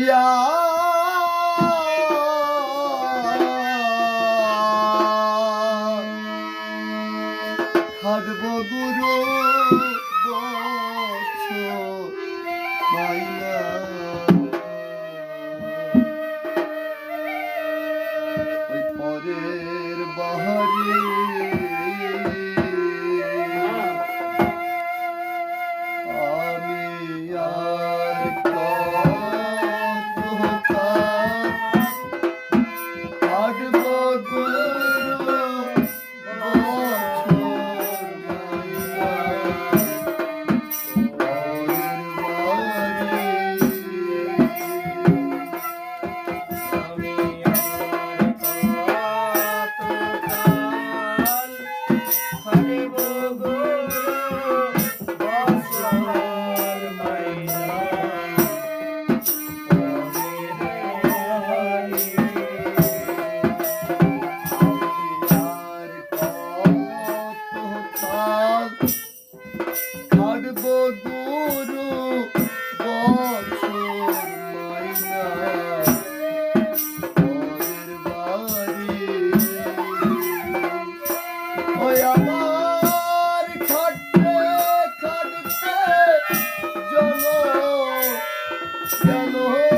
ইয়া ছাড়ব গুরু বছ মাইনা ওই পরের বাহারে। আমি আর Lord.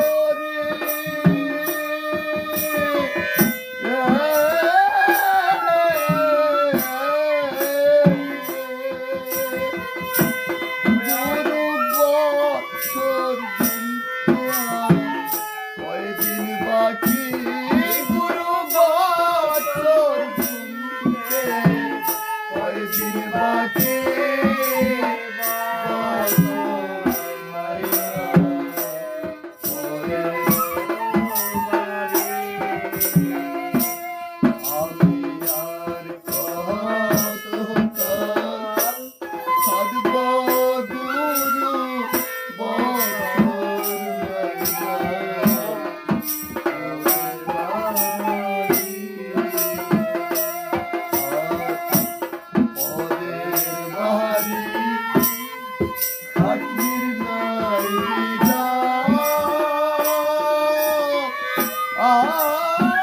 Deus.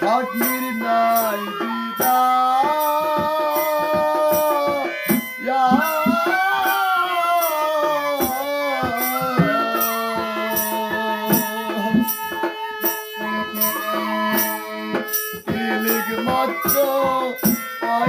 Hak bir naydi da Nigga, my dog. I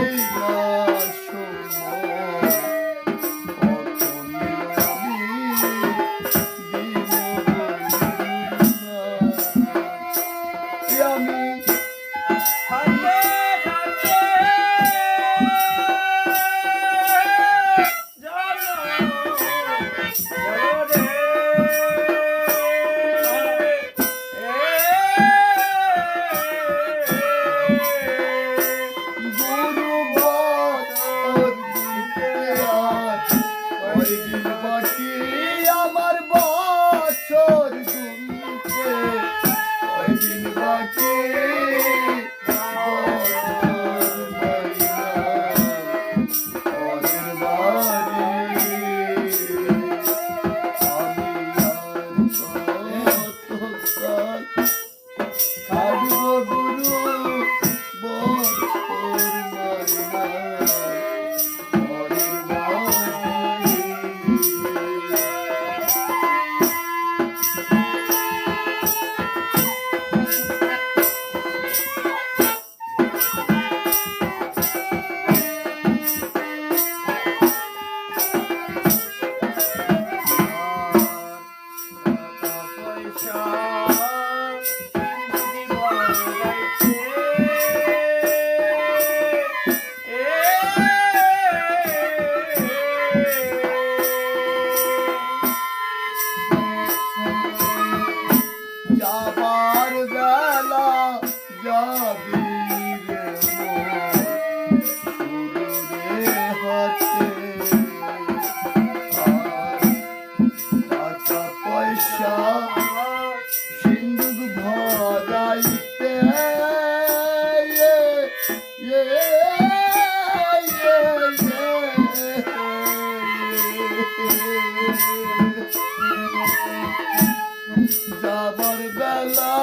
যাবার বেলা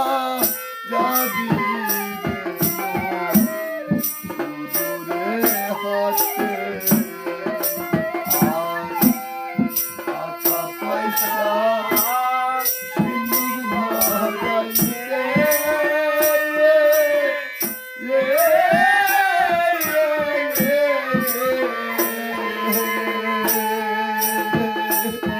যাবি Thank you.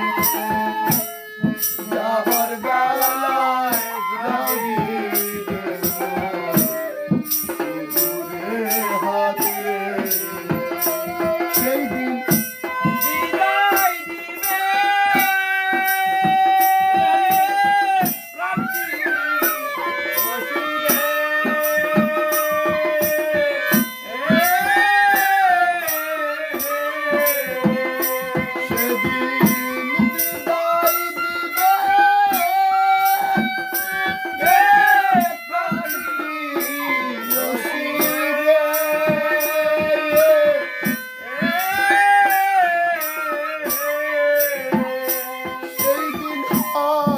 all.